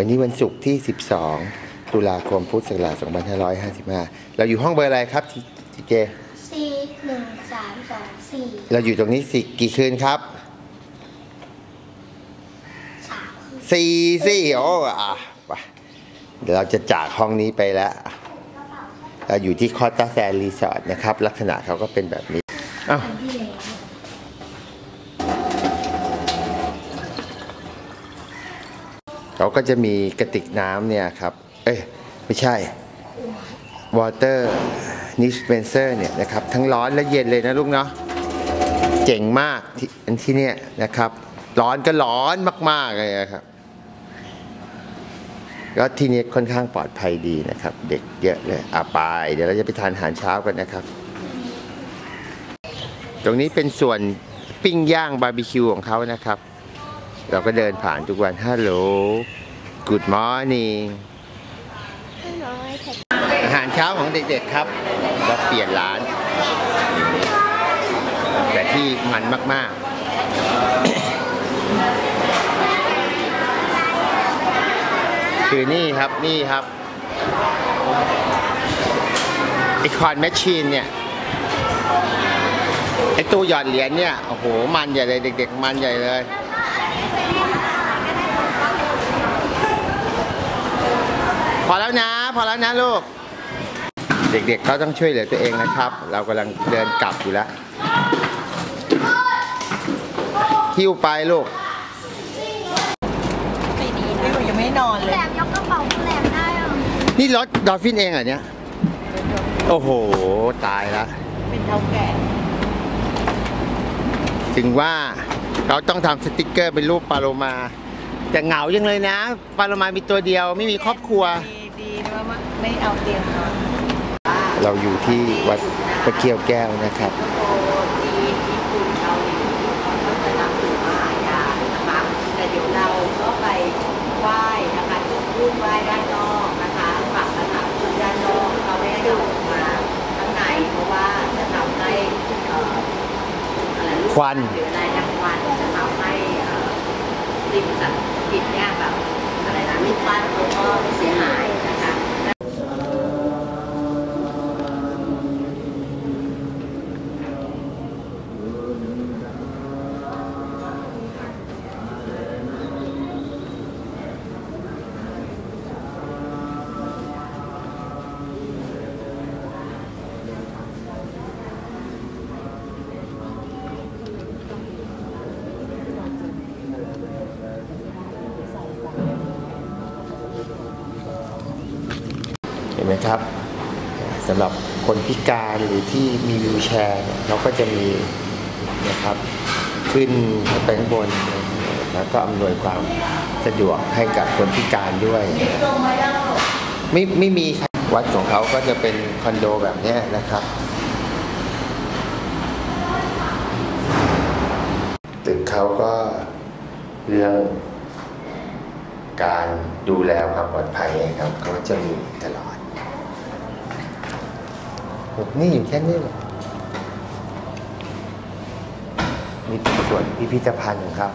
วันนี้วันศุกร์ที่ 12 ตุลาคมพุทธศักราช2555 เราอยู่ห้องเบอร์อะไรครับทีทีเจสี่หนึ่งสามสองสี่เราอยู่ตรงนี้สิกี่คืนครับสามคือสี่สี่โอ้อะไปเดี๋ยวเราจะจากห้องนี้ไปแล้วเราอยู่ที่คอตตาแซนรีสอร์ทนะครับ ลักษณะเขาก็เป็นแบบนี้อ้าวอันที่แล้ว เขาก็จะมีกระติกน้ำเนี่ยครับ เอ้ยไม่ใช่ water dispenser เนี่ยนะครับ ทั้งร้อนและเย็นเลยนะลูกเนาะเจ๋งมากที่อันที่เนี่ยนะครับ ร้อนก็ร้อนมาก ๆ เลยครับแล้วที่นี้ค่อนข้างปลอดภัยดีนะครับ เด็กเยอะเลยอะไปเดี๋ยวเราจะไปทานอาหารเช้ากันนะครับ ตรงนี้เป็นส่วนปิ้งย่างบาร์บีคิวของเขานะครับ เราก็เดินผ่านทุกวันฮัลโหล Good morning อาหารเช้าของเด็กๆครับเราเปลี่ยนร้าน แต่ที่มันมากๆ คือนี่ครับนี่ครับไอคอนแมชชีนเนี่ยไอตู้หยอดเหรียญเนี่ย โอ้โห มันใหญ่เลยเด็ก ๆ มันใหญ่เลย พอแล้วนะ พอแล้วนะลูก เด็กๆเขาต้องช่วยเหลือตัวเองนะครับ เรากำลังเดินกลับอยู่แล้วหิ้วไปลูกไม่ดีนะยังไม่นอนเลแหลยมยกกระเป๋าแหลมได้เหรอนี่รถดอลฟินเองเหรอเนี่ย โอ้โห ตายแล้วเป็นเท่าแก่ถึงว่าเราต้องทำสติกเกอร์เป็นรูปปลาโลมา แต่เหงายังเลยนะ ปลาโลมามีตัวเดียวไม่มีครอบครัว ดีดีนะว่าไม่เอาเตียงนอนเราอยู่ที่วัดพระเกี้ยวแก้วนะครับจีนญี่ปุ่นเกาหลีเขาจะนำถือมหายานนะคะแต่เดี๋ยวเราก็ไปไหว้นะคะจุดรูปไหว้ด้านนอกนะคะฝั่งสถานที่ด้านนอกเขาไม่ให้เราออกมาข้างในเพราะว่าจะทำให้เอ่ออะไรลูก ควัน หรืออะไรนะควันจะทำให้เอ่อสิ่งศักดิ์สิทธิ์เนี่ยแบบอะไรนะลูกปั้นเขาก็เสียหายนะคะ เห็น ไหมครับสำหรับคนพิการหรือที่มีวิวแชร์เนี่ยเขาก็จะมีนะครับขึ้นไปข้างบนแล้วก็อำนวยความสะดวกให้กับคนพิการด้วย ไม่ไม่มีวัดของเขาก็จะเป็นคอนโดแบบนี้นะครับตึกเขาก็เรื่องการดูแลความปลอดภัยครับเขาจะมีตลอด นี่อยู่แค่นี้เลยนี่เป็นส่วนพิพิธภัณฑ์ของเขา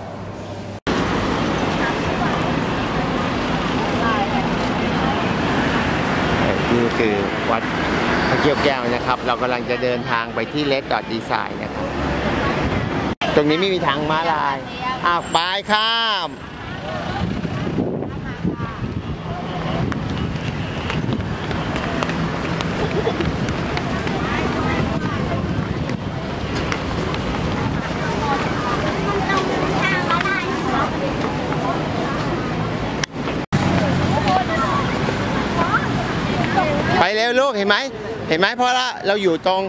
นี่คือวัดพระเกี้ยวแก้วนะครับ เรากำลังจะเดินทางไปที่เลดดอทดีไซน์นะครับ ตรงนี้ไม่มีทางม้าลายอ้าวไปข้าม ไปเร็วลูกเห็นไหมเห็นไหมเพราะละเราอยู่ตรง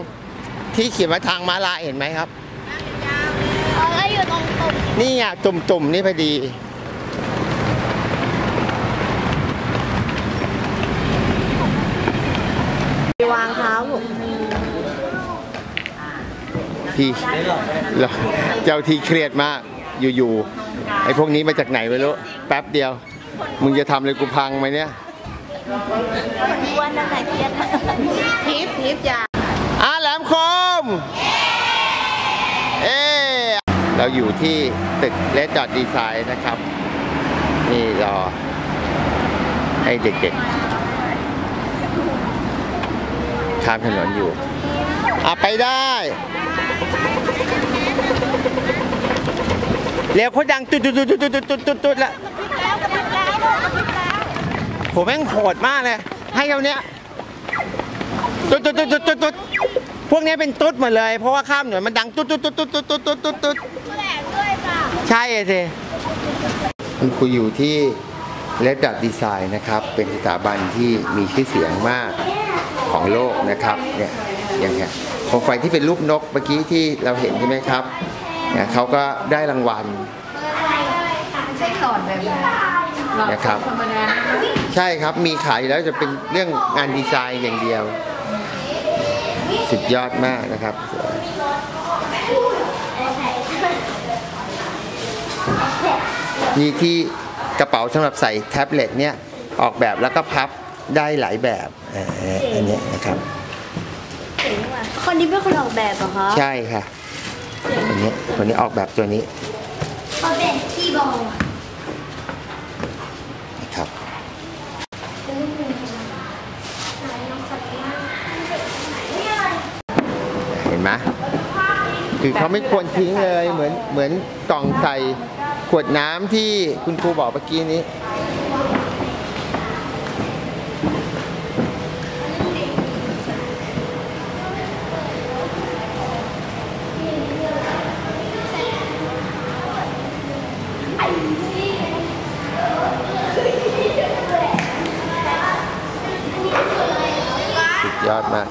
ที่เขียนว่าทางม้าลายเห็นไหมครับเออแล้วอยู่ตรงตุ่มนี่ไงตุ่มๆนี่พอดีวางเท้าลูกที่เราเจ้าที่เครียดมากอยู่ๆไอ้พวกนี้มาจากไหนไม่รู้แป๊บเดียว มึงจะทำเลยกูพังไหมเนี่ยอ้ วนนั่นแหละเครียดทิพย์ทิพย์จ้าอ่าแหลมคม เอ๊ะเราอยู่ที่ตึกเลดดอทดีไซน์นะครับ นี่รอ ให้เด็กๆข้ามถนนอยู่อะไปได้ เร็วเขาดัง ตุ๊ดตุ๊ดตุ๊ดตุ๊ดตุ๊ดตุ๊ดตุ๊ดละแล้ว ผมแม่งโหดมากเลย ให้เท่าเนี้ยตุ๊ดตุ๊ดตุ๊ดตุ๊ดตุ๊ดตุ๊ดพวกนี้เป็นตุ๊ดหมดเลย เพราะว่าข้ามถนนมันดังตุ๊ดตุ๊ดตุ๊ดตุ๊ดตุ๊ดตุ๊ดตุ๊ดตุ๊ดตุ๊ดแหลมด้วยค่ะใช่สิคุณครูอยู่ที่เลดดัตดีไซน์นะครับ เป็นสถาบันที่มีชื่อเสียงมากของโลกนะครับเนี่ยอย่างเงี้ยโคมไฟที่เป็นรูปนกเมื่อกี้ที่เราเห็นใช่ไหมครับเนี่ยเขาก็ได้รางวัล ใช่หลอดแบบนี้หลอดนะครับ ธรรมดาใช่ครับมีขายอยู่แล้วจะเป็นเรื่องงานดีไซน์อย่างเดียว สุดยอดมากนะครับ นี่ที่กระเป๋าสำหรับใส่แท็บเล็ตเนี่ยออกแบบแล้วก็พับได้หลายแบบเอ่ออันเนี้ยนะครับ คนนี้เป็นคนออกแบบเหรอคะใช่ค่ะคนนี้คนนี้ออกแบบตัวนี้ เขาเป็นที่บอล นะครับ เห็นไหม คือเขาไม่ควรทิ้งเลยเหมือนเหมือนกล่องใส่ขวดน้ำที่คุณครูบอกเมื่อกี้นี้ สุดยอดมาก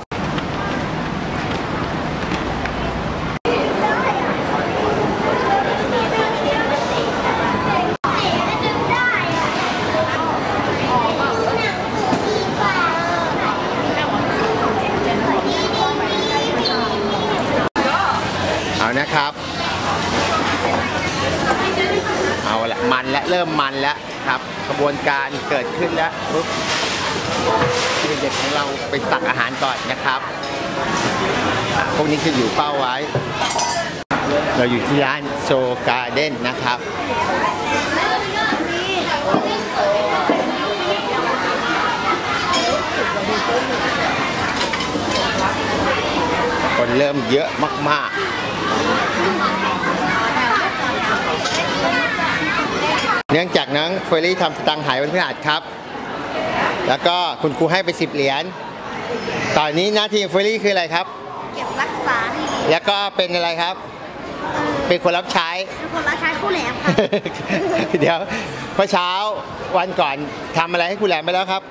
เอานะครับ เอาละมันและเริ่มมันแล้วครับกระบวนการเกิดขึ้นแล้วปุ๊บเด็กๆของเราไปตักอาหารก่อนนะครับพวกนี้คืออยู่เป้าไว้ เราอยู่ที่ร้านโซการ์เด้นนะครับคนเริ่มเยอะมากๆ เนื่องจากน้องเฟอร์รี่ทำสตังค์หายวันพฤหัสครับ แล้วก็คุณครูให้ไปสิบเหรียญ ตอนนี้หน้าที่ของเฟอร์รี่คืออะไรครับ เก็บรักษาดีแล้วก็เป็นอะไรครับ เป็นคนรับใช้ เป็นคนรับใช้คู่แหลมค่ะเดี๋ยวเมื่อเช้าวันก่อนทำอะไรให้คุณแหลมไปแล้วครับ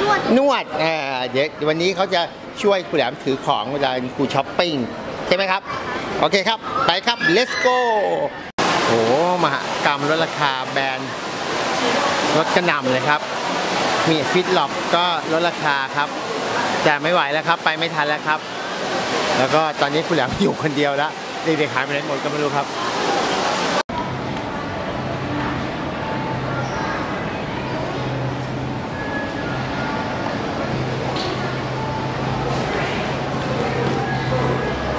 นวดนวดอ่าเดี๋ยววันนี้เขาจะช่วยคุณแหลมถือของเวลาครูช้อปปิ้งใช่ไหมครับ โอเคครับ ไปครับ let's go โอ้มหากรรมลดราคาแบรนด์ลดกระหน่ำเลยครับ มีฟิตล็อกก็ลดราคาครับ แต่ไม่ไหวแล้วครับ ไปไม่ทันแล้วครับ แล้วก็ตอนนี้คุณแหลมอยู่คนเดียวแล้วเด็กๆหายไปไหนหมดก็ไม่รู้ครับ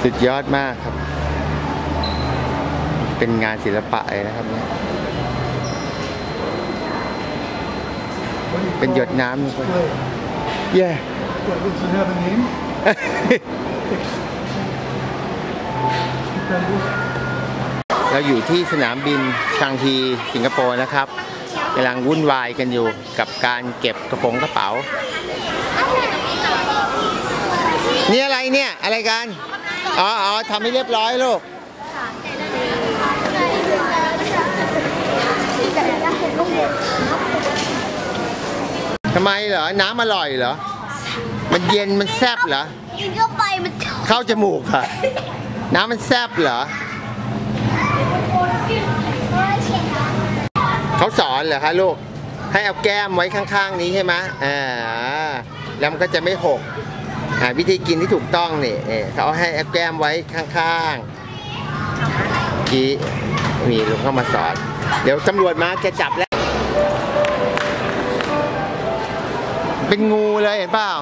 สุดยอดมากครับ เป็นงานศิลปะเลยนะครับเนี่ยเป็นหยดน้ำลงไปเย้ What did you have a name? Stupendous. เราอยู่ที่สนามบินชางทีสิงคโปร์นะครับกำลังวุ่นวายกันอยู่กับการเก็บกระโปรงกระเป๋า นี่อะไรเนี่ย อะไรกัน อ๋ออ๋อทำให้เรียบร้อยลูก ทำไมเหรอ น้ำอร่อยเหรอ มันเย็นมันแซบเหรอ กินเข้าไปมันเข้าจมูกค่ะ น้ำมันแซบเหรอ เขาสอนเหรอคะลูก ให้เอาแก้มไว้ข้างๆนี้ใช่ไหมอ่า แล้วมันก็จะไม่หก อ่าวิธีกินที่ถูกต้องนี่เอ่อเขาให้เอาแก้มไว้ข้างๆกี้มีลุงเข้ามาสอน เดี๋ยวตำรวจมาจะจับแล้ว เป็นงูเลยเห็นเปล่า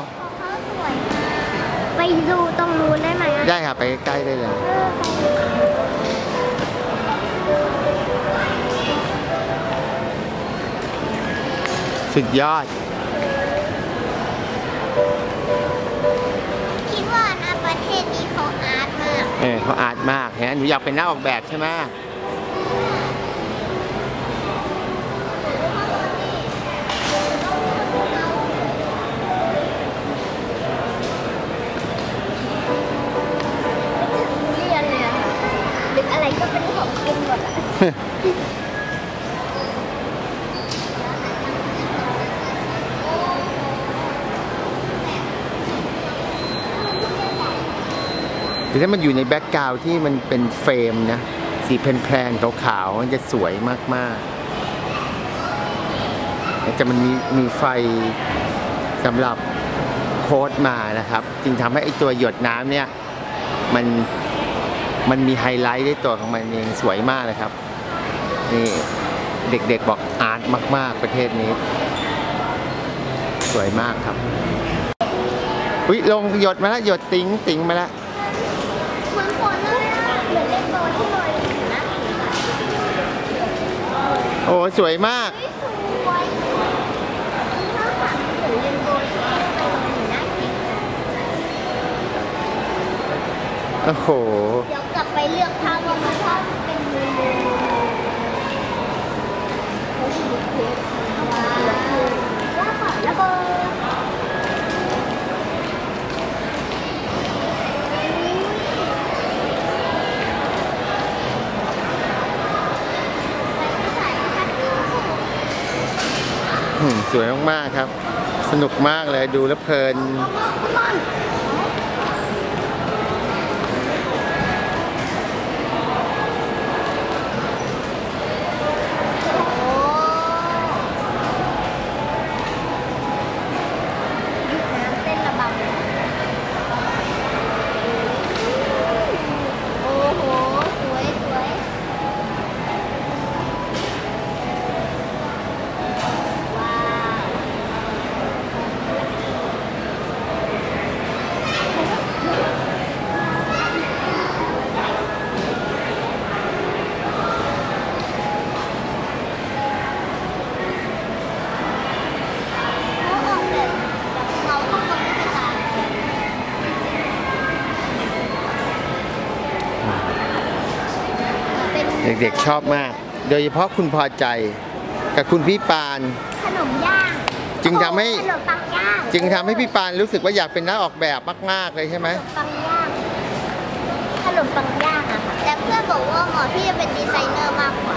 ไปดูตรงนู้นได้ไหมอะได้ค่ะไปใกล้ๆได้เลยสสุดยอด คิดว่านะประเทศนี้เขาอาร์ตมาก เออเขาอาร์ตมากนะหนูอยากเป็นนักออกแบบใช่ไหม ถ้ามันอยู่ในแบ็กกราวด์ที่มันเป็นเฟรมนะ สีแพลนๆขาวๆมันจะสวยมากๆแล้วจะมันมีมีไฟสำหรับโค้ดมานะครับ จึงทำให้ไอตัวหยดน้ำเนี่ย มันมันมีไฮไลท์ด้ตัวของมันเองสวยมากเลยครับ นี่เด็กๆบอกอาร์ตมาก ๆ ประเทศนี้ สวยมากครับอุ้ยลงหยดมาแล้วหยดติ๋งติ๋งมาแล้วเหมือนฝนเลยอะเหมือนเล่นโบว์ที่ลอยอยู่นะโอ้สวยมากเฮ้ยสวยถ้าถามเหมือนเล่นโบว์ที่ลอยอยู่นะโอ้โห เดี๋ยวกลับไปเลือกภาพว่ามันภาพเป็นมือมือว้าวแล้วก็ใสวยมากๆครับ สนุกมากเลยดูแล้วเพลิน เต้นระบำโอ้โห สวยสวยว้าว เขาออกแบบแบบเขาก็คงไม่เป็นไรเป็น เด็กๆชอบมาก โดยเฉพาะคุณพอใจ กับคุณพี่ปาน ขนมย่างจึงทำให้ ขนมปังย่างจึงทำให้พี่ปานรู้สึกว่าอยากเป็นนักออกแบบมากๆเลยใช่ไหมขนมปังย่างขนมปังย่างอะค่ะแต่เพื่อนบอกว่าหมอที่จะเป็นดีไซเนอร์มากกว่า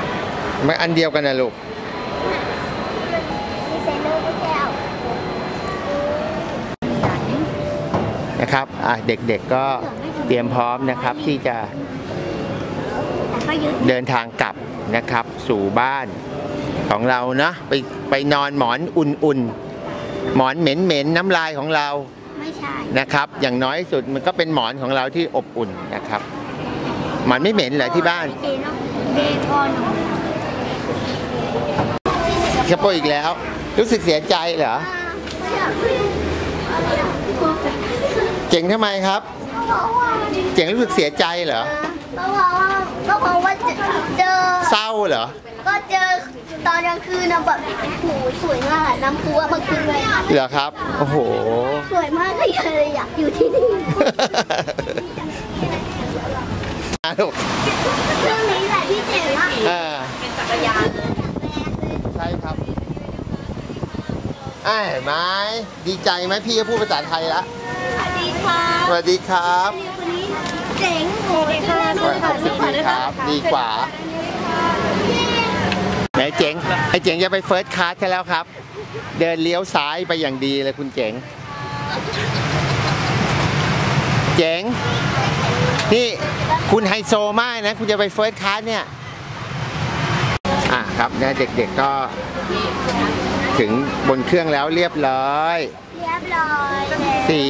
ไม่อันเดียวกันนะลูก ดีไซเนอร์ไม่ใช่เอานะครับอะเด็กๆก็เตรียมพร้อมนะครับที่จะแต่ก็ยึด เดินทางกลับนะครับ สู่บ้านของเราเนาะไปไปนอนหมอนอุ่นๆหมอนเหม็นๆน้ำลายของเราไม่ใช่นะครับ อย่างน้อยที่สุดมันก็เป็นหมอนของเราที่อบอุ่นนะครับ หมอนไม่เหม็นเหรอที่บ้านเอเนาะเบคอนสิงคโปร์อีกแล้ว รู้สึกเสียใจเหรอเจ๋งทำไมครับ เจ๋งรู้สึกเสียใจเหรอ ก็เพราะว่าก็เพราะว่าเจอเศร้าเหรอ ก็เจอตอนกลางคืนนะแบบโอ้โหสวยมากอะน้ำพุอะเมื่อคืนเลยเหรอครับ โอ้โห สวยมากเลยเลยอยากอยู่ที่นี่อะลูกเรื่องนี้แหละที่เจ๋งอะอ่าเป็นจักรยานเลยใช่ครับอ่าเห็นไหมดีใจไหมพี่ก็พูดภาษาไทยละสวัสดีค่ะสวัสดีครับวันนี้ เจ๋งโอ้ยค่ะสวัสดีครับ ดีกว่าไหนเจ๋งไอ้เจ๋งจะไปเฟิร์สคลาสกันแล้วครับ เดินเลี้ยวซ้ายไปอย่างดีเลยคุณเจ๋ง เจ๋ง นี่คุณไฮโซมากนะ คุณจะไปเฟิร์สคลาสเนี่ย อะครับนะเด็กๆก็ถึงบนเครื่องแล้วเรียบร้อย เรียบร้อยสี่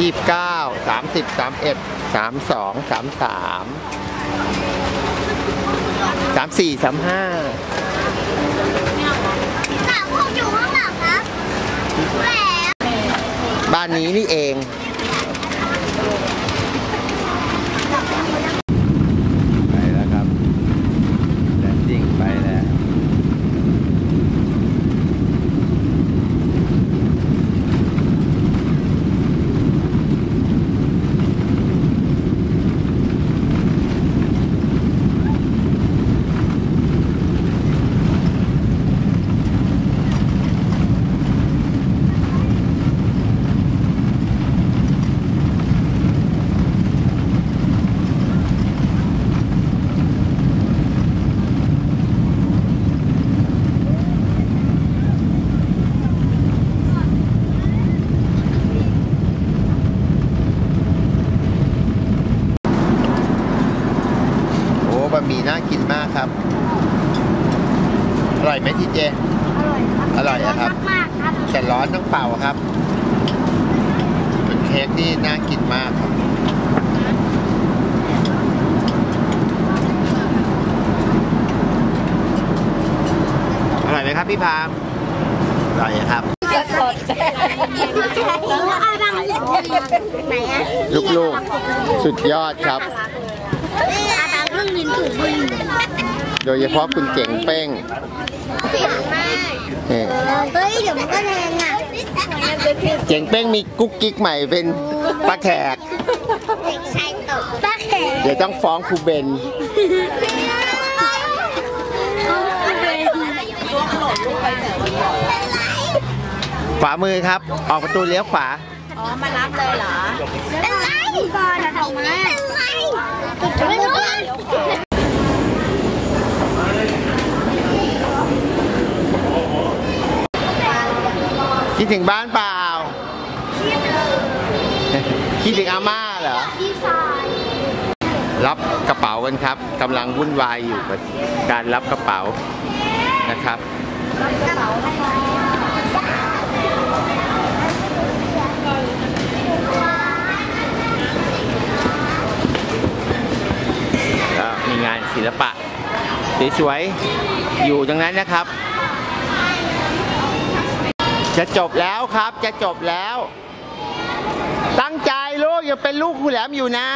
ยี่สิบเก้าสามสิบสามเอ็ดสามสองสามสามสามสี่สามห้าสามคนอยู่ข้างหลังครับแหมบ้านนี้นี่เอง ไปแล้วครับแลนดิ้งไปแล้ว โอ้บะหมี่น่ากินมากครับ อ ร่อยไหมทีเจ อร่อยครับอร่อยอะครับ มากๆครับแต่ร้อนต้องเป่าครับเป็นเค้กที่น่ากินมากครับอร่อยไหมครับพี่พามอร่อยครับ แล้วอาดังไหนอะลูกๆ สุดยอดครับอาดังเรื่องลิ้นถูกบุหรี่โดยเฉพาะคุณเก่งเป้ง เก่งมากนี่เฮ้ยเดี๋ยวมันก็แทงอะเก่งเป้งมีกุ๊กกิ๊กใหม่เป็นป้าแขกเด็กชายตกป้าแขกเดี๋ยวต้องฟ้องครูเบนขวามือครับ ออกประตูเลี้ยวขวา อ๋อ มารับเลยเหรอ เป็นไรก่อนนะทำไมเป็นไรไม่รู้ คิดถึงบ้านเปล่า คิดถึงอาม่าเหรอดีไซน์รับกระเป๋ากันครับกำลังวุ่นวายอยู่กับการรับกระเป๋านะครับแล้วมีงานศิลปะสวยๆอยู่ตรงนั้นนะครับ จะจบแล้วครับจะจบแล้ว ตั้งใจลูกอย่าเป็นลูกหูแหลมอยู่นะ